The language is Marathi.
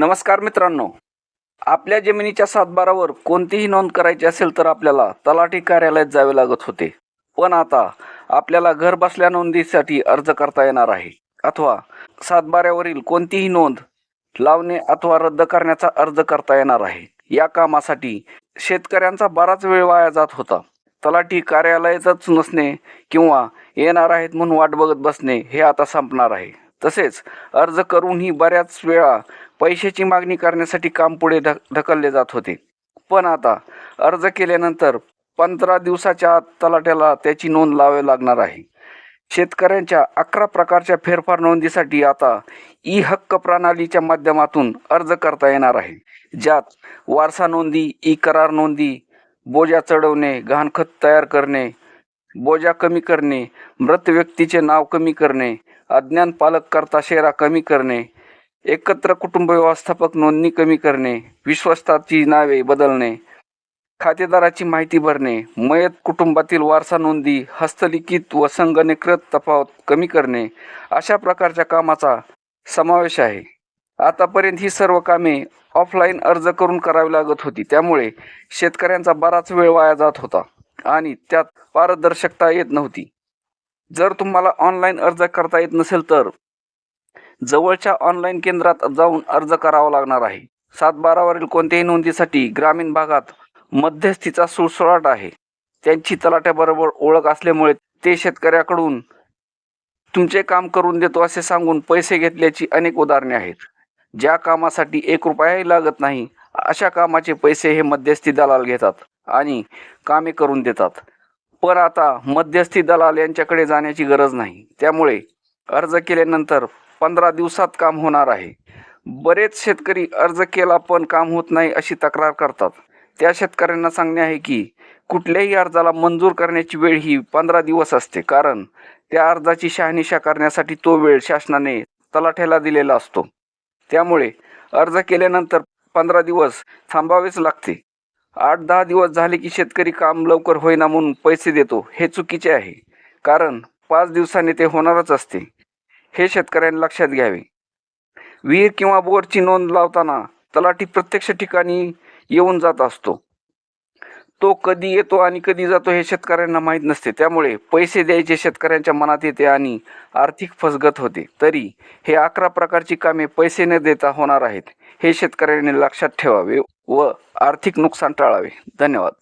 नमस्कार मित्रांनो. आपल्या जमिनीच्या सातबारावर कोणतीही नोंद करायची असेल तर आपल्याला तलाठी कार्यालयात जावे लागत होते. पण आता आपल्याला घर बसल्या नोंदीसाठी अर्ज करता येणार आहे. अथवा सातबाऱ्यावरील कोणतीही नोंद लावणे अथवा रद्द करण्याचा अर्ज करता येणार आहे. या कामासाठी शेतकऱ्यांचा बराच वेळ वाया जात होता. तलाठी कार्यालयातच नसणे किंवा येणार आहेत म्हणून वाट बघत बसणे हे आता संपणार आहे. तसेच अर्ज करूनही बऱ्याच वेळा पैशाची मागणी करण्यासाठी काम पुढे ढक ढकलले जात होते. पण आता अर्ज केल्यानंतर पंधरा दिवसाच्या आत तलाट्याला त्याची नोंद लावावी लागणार आहे. शेतकऱ्यांच्या अकरा प्रकारच्या फेरफार नोंदीसाठी आता ई हक्क प्रणालीच्या माध्यमातून अर्ज करता येणार आहे. ज्यात वारसा नोंदी ई करार नोंदी बोजा चढवणे गहाणखत तयार करणे बोजा कमी करणे मृत व्यक्तीचे नाव कमी करणे अज्ञान पालक करता शेरा कमी करणे एकत्र कुटुंब व्यवस्थापक नोंदणी कमी करणे विश्वस्ताची नावे बदलणे खातेदाराची माहिती भरणे मयत कुटुंबातील वारसा नोंदी हस्तलिखित व संगणकृत तफावत कमी करणे अशा प्रकारच्या कामाचा समावेश आहे. आतापर्यंत ही सर्व कामे ऑफलाईन अर्ज करून करावी लागत होती त्यामुळे शेतकऱ्यांचा बराच वेळ वाया जात होता. आणि त्यात पारदर्शकता येत नव्हती. जर तुम्हाला ऑनलाईन अर्ज करता येत नसेल तर जवळच्या ऑनलाईन केंद्रात जाऊन अर्ज करावा लागणार आहे. सातबारावरील कोणत्याही नोंदीसाठी ग्रामीण भागात मध्यस्थीचा सुळसुळाट आहे. त्यांची तलाट्याबरोबर ओळख असल्यामुळे ते शेतकऱ्याकडून तुमचे काम करून देतो असे सांगून पैसे घेतल्याची अनेक उदाहरणे आहेत. ज्या कामासाठी एक रुपयाही लागत नाही अशा कामाचे पैसे हे मध्यस्थी दलाल घेतात. आणि कामे करून देतात. पण आता मध्यस्थी दलाल यांच्याकडे जाण्याची गरज नाही. त्यामुळे अर्ज केल्यानंतर पंधरा दिवसात काम होणार आहे. बरेच शेतकरी अर्ज केला पण काम होत नाही अशी तक्रार करतात. त्या शेतकऱ्यांना सांगणे आहे की कुठल्याही अर्जाला मंजूर करण्याची वेळ ही पंधरा दिवस असते. कारण त्या अर्जाची शहानिशा करण्यासाठी तो वेळ शासनाने तलाठ्याला दिलेला असतो. त्यामुळे अर्ज केल्यानंतर पंधरा दिवस थांबावेच लागते. आठ दहा दिवस झाले की शेतकरी काम लवकर होईना म्हणून पैसे देतो हे चुकीचे आहे. कारण पाच दिवसांनी ते होणारच असते. हे शेतकऱ्यांनी लक्षात घ्यावे. विहीर किंवा बोरची नोंद लावताना तलाठी प्रत्यक्ष ठिकाणी येऊन जात असतो. तो कधी येतो आणि कधी जातो हे शेतकऱ्यांना माहीत नसते. त्यामुळे पैसे द्यायचे शेतकऱ्यांच्या मनात येते आणि आर्थिक फसगत होते. तरी हे अकरा प्रकारची कामे पैसे न देता होणार आहेत हे शेतकऱ्यांनी लक्षात ठेवावे. व आर्थिक नुकसान टाळावे. धन्यवाद.